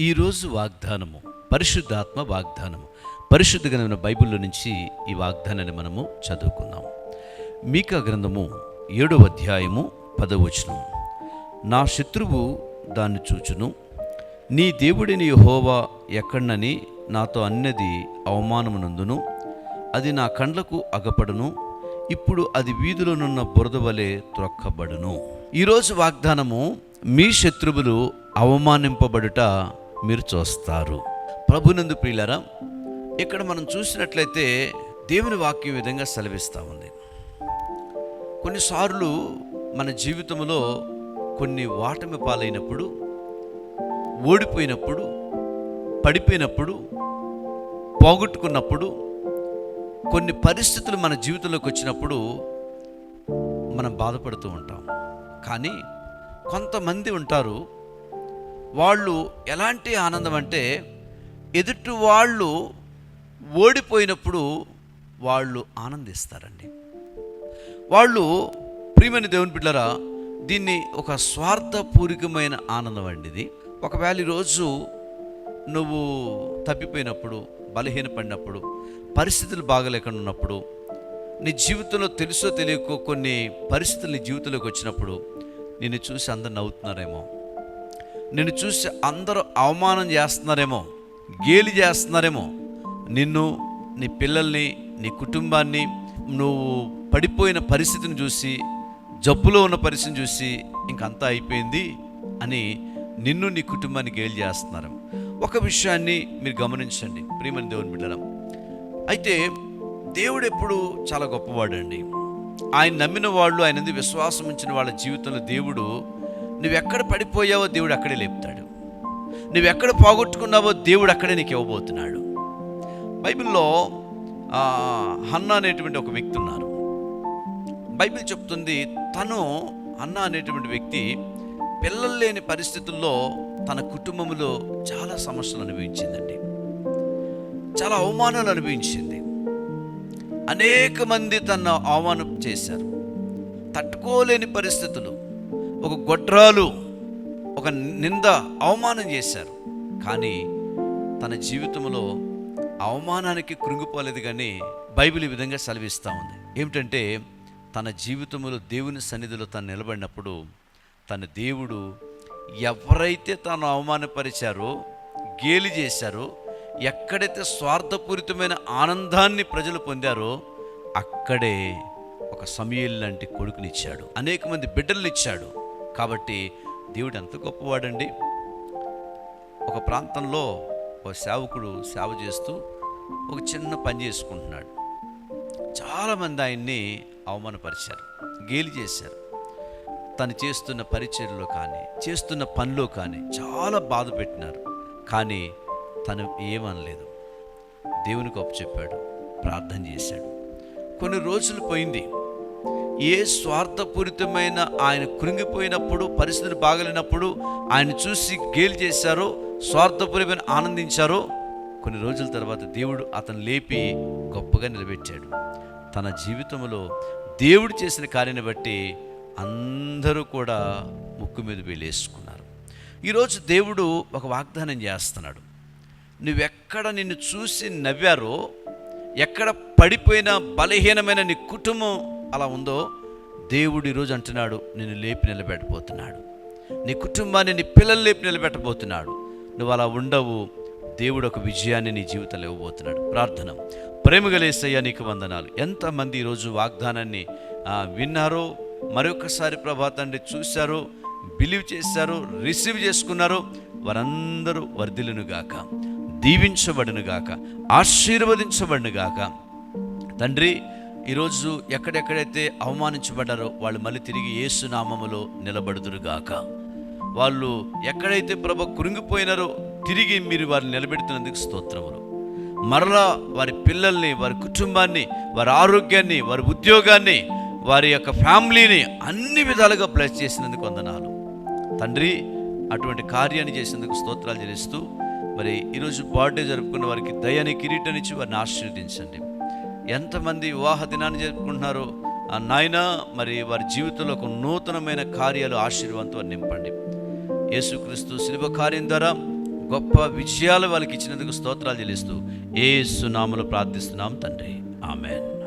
ఈరోజు వాగ్దానము పరిశుద్ధాత్మ వాగ్దానము. పరిశుద్ధమైన బైబిల్లో నుంచి ఈ వాగ్దానాన్ని మనము చదువుకుందాం. మీకా గ్రంథము ఏడవ అధ్యాయము పదవచనం నా శత్రువు దాన్ని చూచును. నీ దేవుడిని హోవా ఎక్కడనని నాతో అన్నది అవమానమునందును. అది నా కండ్లకు అగపడును. ఇప్పుడు అది వీధిలోనున్న బురద వలె త్రొక్కబడును. ఈరోజు వాగ్దానము మీ శత్రువులు అవమానింపబడుట మీరు చూస్తారు. ప్రభునందు ప్రియులరా ఇక్కడ మనం చూసినట్లయితే దేవుని వాక్యం విధంగా సెలవిస్తూ ఉంది. కొన్నిసార్లు మన జీవితంలో కొన్ని వాటమి పాలైనప్పుడు ఓడిపోయినప్పుడు పడిపోయినప్పుడు పోగొట్టుకున్నప్పుడు కొన్ని పరిస్థితులు మన జీవితంలోకి వచ్చినప్పుడు మనం బాధపడుతూ ఉంటాం. కానీ కొంతమంది ఉంటారు వాళ్ళు ఎలాంటి ఆనందం అంటే ఎదుటి వాళ్ళు ఓడిపోయినప్పుడు వాళ్ళు ఆనందిస్తారండి. వాళ్ళు ప్రియమైన దేవుని బిడ్డరా దీన్ని ఒక స్వార్థపూరికమైన ఆనందం అండి ఇది. ఒకవేళ ఈరోజు నువ్వు తప్పిపోయినప్పుడు బలహీనపడినప్పుడు పరిస్థితులు బాగలేకుండా ఉన్నప్పుడు నీ జీవితంలో తెలుసో తెలియకో కొన్ని పరిస్థితులు నీ జీవితంలోకి వచ్చినప్పుడు నిన్ను చూసి అందరు నవ్వుతున్నారేమో. నిన్ను చూసి అందరూ అవమానం చేస్తున్నారేమో గేలి చేస్తున్నారేమో. నిన్ను నీ పిల్లల్ని నీ కుటుంబాన్ని నువ్వు పడిపోయిన పరిస్థితిని చూసి జబ్బులో ఉన్న పరిస్థితిని చూసి ఇంకంతా అయిపోయింది అని నిన్ను నీ కుటుంబాన్ని గేలి చేస్తున్నారు. ఒక విషయాన్ని మీరు గమనించండి ప్రియమని దేవుని బిడ్డరం. అయితే దేవుడు ఎప్పుడు చాలా గొప్పవాడండి. ఆయన నమ్మిన వాళ్ళు ఆయన విశ్వాసం ఉంచిన వాళ్ళ జీవితంలో దేవుడు నువ్వెక్కడ పడిపోయావో దేవుడు అక్కడే లేపుతాడు. నువ్వెక్కడ పోగొట్టుకున్నావో దేవుడు అక్కడే నీకు ఇవ్వబోతున్నాడు. బైబిల్లో హన్నా అనేటువంటి ఒక వ్యక్తి ఉన్నారు. బైబిల్ చెప్తుంది తను అన్న అనేటువంటి వ్యక్తి పిల్లలు లేని పరిస్థితుల్లో తన కుటుంబంలో చాలా సమస్యలు అనుభవించిందండి. చాలా అవమానాలు అనుభవించింది. అనేక మంది తన అవమానం చేశారు. తట్టుకోలేని పరిస్థితులు. ఒక గొడ్రాలు ఒక నింద అవమానం చేశారు. కానీ తన జీవితంలో అవమానానికి కృంగిపోలేదు కానీ బైబిల్ ఈ విధంగా సెలవిస్తూ ఉంది. ఏమిటంటే తన జీవితంలో దేవుని సన్నిధిలో తను నిలబడినప్పుడు తన దేవుడు ఎవరైతే తాను అవమానపరిచారో గేలి చేశారో ఎక్కడైతే స్వార్థపూరితమైన ఆనందాన్ని ప్రజలు పొందారో అక్కడే ఒక సమీల్ లాంటి కొడుకునిచ్చాడు. అనేక మంది బిడ్డలనిచ్చాడు కాబట్టి దేవుడు ఎంత గొప్పవాడండి. ఒక ప్రాంతంలో ఒక సేవకుడు సేవ చేస్తూ ఒక చిన్న పని చేసుకుంటున్నాడు. చాలామంది ఆయన్ని అవమానపరిచారు గేలి చేశారు. తను చేస్తున్న పరిచర్లో కానీ చేస్తున్న పనిలో కానీ చాలా బాధ పెట్టినారు. కానీ తను ఏమనలేదు. దేవునికి చెప్పాడు ప్రార్థన చేశాడు. కొన్ని రోజులు పోయింది. ఏ స్వార్థపూరితమైన ఆయన కృంగిపోయినప్పుడు పరిస్థితులు బాగలేనప్పుడు ఆయన చూసి గేలి చేశారో స్వార్థపూరితమైన ఆనందించారో కొన్ని రోజుల తర్వాత దేవుడు అతను లేపి గొప్పగా నిలబెట్టాడు. తన జీవితంలో దేవుడు చేసిన కార్యాన్ని బట్టి అందరూ కూడా ముక్కు మీద వేలేసుకున్నారు. ఈరోజు దేవుడు ఒక వాగ్దానం చేస్తున్నాడు. నువ్వెక్కడ నిన్ను చూసి నవ్వారో ఎక్కడ పడిపోయిన బలహీనమైన నీ కుటుంబం అలా ఉందో దేవుడు ఈరోజు అంటున్నాడు నిన్ను లేపి నిలబెట్టబోతున్నాడు. నీ కుటుంబాన్ని నీ పిల్లలు లేపి నిలబెట్టబోతున్నాడు. నువ్వు అలా ఉండవు. దేవుడు ఒక విజయాన్ని నీ జీవితంలో ఇవ్వబోతున్నాడు. ప్రార్థన. ప్రేమగలేసయ్యా నీకు వందనాలు. ఎంతమంది ఈరోజు వాగ్దానాన్ని విన్నారో మరొకసారి ప్రభా తండ్రి చూశారో బిలీవ్ చేశారో రిసీవ్ చేసుకున్నారో వారందరూ వర్ధిలును గాక దీవించబడును గాక ఆశీర్వదించబడును గాక. తండ్రి ఈరోజు ఎక్కడెక్కడైతే అవమానించబడ్డారో వాళ్ళు మళ్ళీ తిరిగి ఏసునామములో నిలబడుదురుగాక. వాళ్ళు ఎక్కడైతే ప్రభ కురింగిపోయినారో తిరిగి మీరు వారిని నిలబెడుతున్నందుకు స్తోత్రములు. మరలా వారి పిల్లల్ని వారి కుటుంబాన్ని వారి ఆరోగ్యాన్ని వారి ఉద్యోగాన్ని వారి యొక్క ఫ్యామిలీని అన్ని విధాలుగా బ్లెస్ చేసినందుకు వందనాలు. తండ్రి అటువంటి కార్యాన్ని చేసినందుకు స్తోత్రాలు చెల్లిస్తూ మరి ఈరోజు బర్త్డే జరుపుకున్న వారికి దయని కిరీటనిచ్చి వారిని ఆశీర్వదించండి. ఎంతమంది వివాహ దినాన్ని జరుపుకుంటున్నారో. ఆ నాయన మరి వారి జీవితంలో ఒక నూతనమైన కార్యాలు ఆశీర్వాదంతో నింపండి. యేసుక్రీస్తు శిల్ప కార్యం ద్వారా గొప్ప విజయాలు వాళ్ళకి ఇచ్చినందుకు స్తోత్రాలు చెల్లిస్తూ ఏ సునాములు ప్రార్థిస్తున్నాం తండ్రి. ఆమెన్.